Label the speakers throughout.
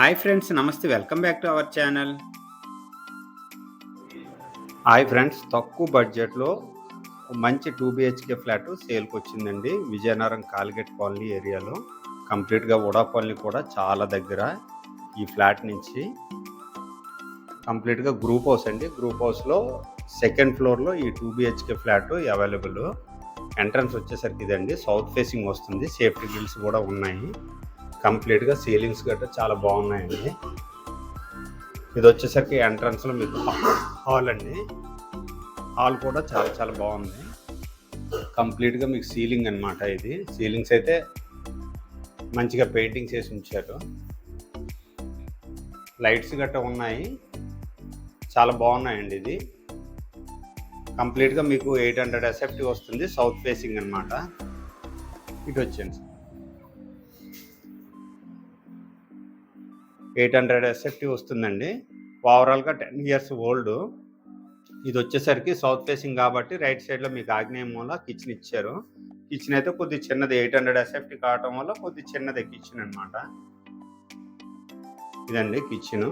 Speaker 1: Hi friends namaste welcome back to our channel hi friends తక్కువ బడ్జెట్లో మంచి two BHK flat సేల్కి వచ్చిందండి. విజయనగరం కాల్గేట్ కాలనీ ఏరియాలో. కంప్లీట్గా ఉడా కాలనీ కూడా చాలా దగ్గర ఈ ఫ్లాట్ నుంచి కంప్లీట్గా గ్రూప్ హౌస్ అండి. గ్రూప్ హౌస్లో సెకండ్ ఫ్లోర్లో ఈ two BHK flat available entrance వచ్చేసరికి ఇదండి. సౌత్ ఫేసింగ్ వస్తుంది. సేఫ్టీ గిల్స్ కూడా ఉన్నాయి. కంప్లీట్గా సీలింగ్స్ గట్రా చాలా బాగున్నాయండి. ఇది వచ్చేసరికి ఎంట్రన్స్లో మీకు హాల్ అండి. హాల్ కూడా చాలా చాలా బాగుంది. కంప్లీట్గా మీకు సీలింగ్ అన్నమాట ఇది. సీలింగ్స్ అయితే మంచిగా పెయింటింగ్స్ వేసి ఉంచారు. లైట్స్ గట్రా ఉన్నాయి. చాలా బాగున్నాయండి ఇది. కంప్లీట్గా మీకు ఎయిట్ హండ్రెడ్ ఎసెప్టివ్ వస్తుంది. సౌత్ ఫేసింగ్ అన్నమాట. ఇటు వచ్చాను ఎయిట్ హండ్రెడ్ ఎస్ఎఫ్టీ వస్తుందండి. ఓవరాల్గా టెన్ ఇయర్స్ ఓల్డ్. ఇది వచ్చేసరికి సౌత్ ఫేసింగ్ కాబట్టి రైట్ సైడ్లో మీకు ఆగ్నేయ మూల కిచెన్ ఇచ్చారు. కిచెన్ అయితే కొద్ది చిన్నది ఎయిట్ హండ్రెడ్ ఎస్ఎఫ్టీ కావటం వల్ల కొద్ది చిన్నది కిచెన్ అనమాట ఇదండి కిచెన్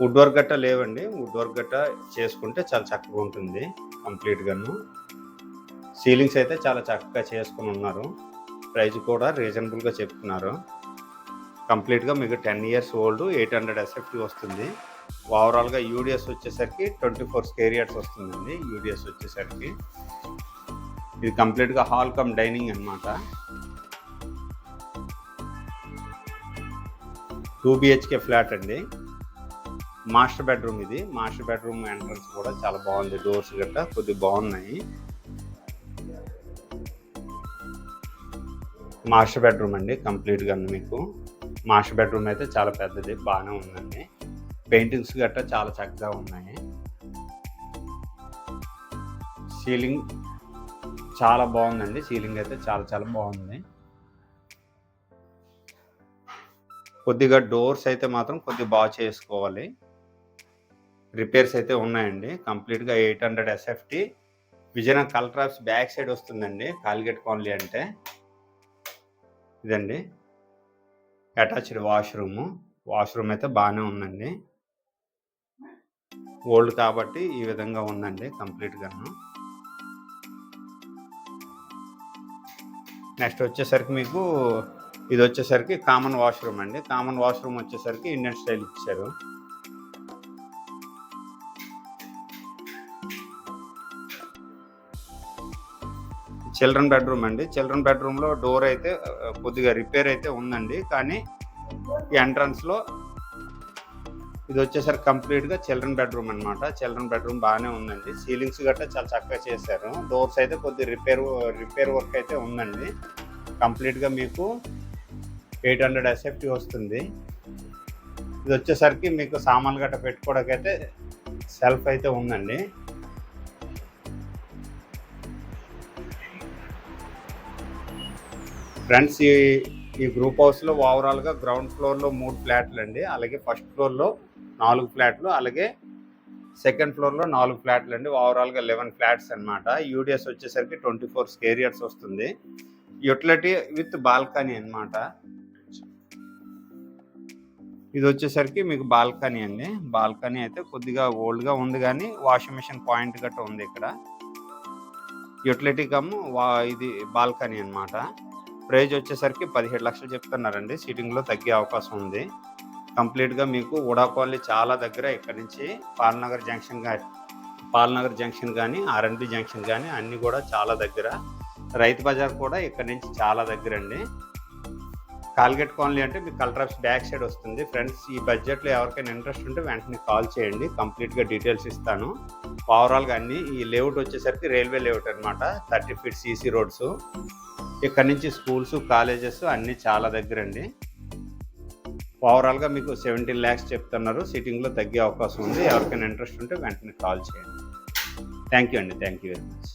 Speaker 1: వుడ్ వర్క్ గట్ట లేవండి. వుడ్ వర్క్ గట్ట చేసుకుంటే చాలా చక్కగా ఉంటుంది. కంప్లీట్గాను సీలింగ్స్ అయితే చాలా చక్కగా చేసుకుని ఉన్నారు. ప్రైస్ కూడా రీజనబుల్గా చెప్తున్నారు. కంప్లీట్గా మీకు ten years old eight hundred SFT వస్తుంది. ఓవరాల్గా యూడిఎస్ వచ్చేసరికి ట్వంటీ ఫోర్ స్కేరియర్స్ వస్తుందండి యూడిఎస్ వచ్చేసరికి. ఇది కంప్లీట్గా హాల్ కమ్ డైనింగ్ అనమాట టూ బిహెచ్కే ఫ్లాట్ అండి. మాస్టర్ బెడ్రూమ్ ఇది. మాస్టర్ బెడ్రూమ్ ఎంట్రన్స్ కూడా చాలా బాగుంది. డోర్స్ గట్రా కొద్దిగా బాగున్నాయి. మాస్టర్ బెడ్రూమ్ అండి కంప్లీట్గా మీకు. మాస్టర్ బెడ్రూమ్ అయితే చాలా పెద్దది బాగానే ఉందండి. పెయింటింగ్స్ గట్రా చాలా చక్కగా ఉన్నాయి. సీలింగ్ చాలా బాగుందండి సీలింగ్ అయితే చాలా చాలా బాగుంది. కొద్దిగా డోర్స్ అయితే మాత్రం కొద్దిగా బాగా చేసుకోవాలి. రిపేర్స్ అయితే ఉన్నాయండి కంప్లీట్గా ఎయిట్ హండ్రెడ్ ఎస్ఎఫ్టీ విజయనగరం కలట్రాప్స్ బ్యాక్ సైడ్ వస్తుందండి కాలిగేట్ కాలనీ అంటే. ఇదండి. Attached washroom. వాష్రూమ్ అయితే బాగానే ఉందండి. ఓల్డ్ కాబట్టి ఈ విధంగా ఉందండి కంప్లీట్గాను. నెక్స్ట్ వచ్చేసరికి మీకు ఇది వచ్చేసరికి కామన్ వాష్రూమ్ అండి. కామన్ వాష్రూమ్ వచ్చేసరికి ఇండియన్ స్టైల్ ఇచ్చారు. చిల్డ్రన్ బెడ్రూమ్ అండి. చిల్డ్రన్ బెడ్రూమ్లో డోర్ అయితే కొద్దిగా రిపేర్ అయితే ఉందండి. కానీ ఈ ఎంట్రన్స్లో ఇది వచ్చేసరికి కంప్లీట్గా చిల్డ్రన్ బెడ్రూమ్ అనమాట చిల్డ్రన్ బెడ్రూమ్ బాగానే ఉందండి. సీలింగ్స్ గట్రా చాలా చక్కగా చేశారు. డోర్స్ అయితే కొద్ది రిపేర్ రిపేర్ వర్క్ అయితే ఉందండి. కంప్లీట్గా మీకు ఎయిట్ హండ్రెడ్ ఎస్ఎఫ్టీ వస్తుంది. ఇది వచ్చేసరికి మీకు సామాన్లు గట్రా పెట్టుకోవడానికి అయితే సెల్ఫ్ అయితే ఉందండి. ఫ్రెండ్స్ ఈ ఈ గ్రూప్ హౌస్లో ఓవరాల్గా గ్రౌండ్ ఫ్లోర్లో మూడు ఫ్లాట్లు అండి. అలాగే ఫస్ట్ ఫ్లోర్లో నాలుగు ఫ్లాట్లు అలాగే సెకండ్ ఫ్లోర్లో నాలుగు ఫ్లాట్లు అండి. ఓవరాల్గా లెవెన్ ఫ్లాట్స్ అనమాట యూడిఎస్ వచ్చేసరికి ట్వంటీ ఫోర్ స్కేర్ ఇయర్స్ వస్తుంది. యూటిలిటీ విత్ బాల్కనీ అనమాట ఇది వచ్చేసరికి మీకు బాల్కనీ అండి. బాల్కనీ అయితే కొద్దిగా ఓల్డ్గా ఉంది కానీ వాషింగ్ మిషన్ పాయింట్ గట్రా ఉంది ఇక్కడ. యూటిలిటీ కమ్ వా ఇది బాల్కనీ అనమాట ప్రైజ్ వచ్చేసరికి పదిహేడు లక్షలు చెప్తున్నారండి. సీటింగ్లో తగ్గే అవకాశం ఉంది. కంప్లీట్గా మీకు ఉడాకోల్లి చాలా దగ్గర ఇక్కడ నుంచి పాల్నగర్ జంక్షన్ పాల్నగర్ జంక్షన్ కానీ ఆర్ఎన్బి జంక్షన్ కానీ అన్నీ కూడా చాలా దగ్గర. రైతు బజార్ కూడా ఇక్కడ నుంచి చాలా దగ్గర అండి కాల్గేట్ కాలనీ అంటే మీకు కల్ట్రాప్స్ బ్యాక్ సైడ్ వస్తుంది. ఫ్రెండ్స్ ఈ బడ్జెట్లో ఎవరికైనా ఇంట్రెస్ట్ ఉంటే వెంటనే కాల్ చేయండి. కంప్లీట్గా డీటెయిల్స్ ఇస్తాను. ఓవరాల్గా అన్నీ ఈ లేఅవుట్ వచ్చేసరికి రైల్వే లేఅవుట్ అనమాట థర్టీ ఫీట్ సీసీ రోడ్స్. ఇక్కడ నుంచి స్కూల్స్ కాలేజెస్ అన్నీ చాలా దగ్గర అండి ఓవరాల్గా మీకు సెవెంటీన్ ల్యాక్స్ చెప్తున్నారు. సిట్టింగ్లో తగ్గే అవకాశం ఉంది. ఎవరికైనా ఇంట్రెస్ట్ ఉంటే వెంటనే కాల్ చేయండి. థ్యాంక్ యూ అండి. Thank you very much.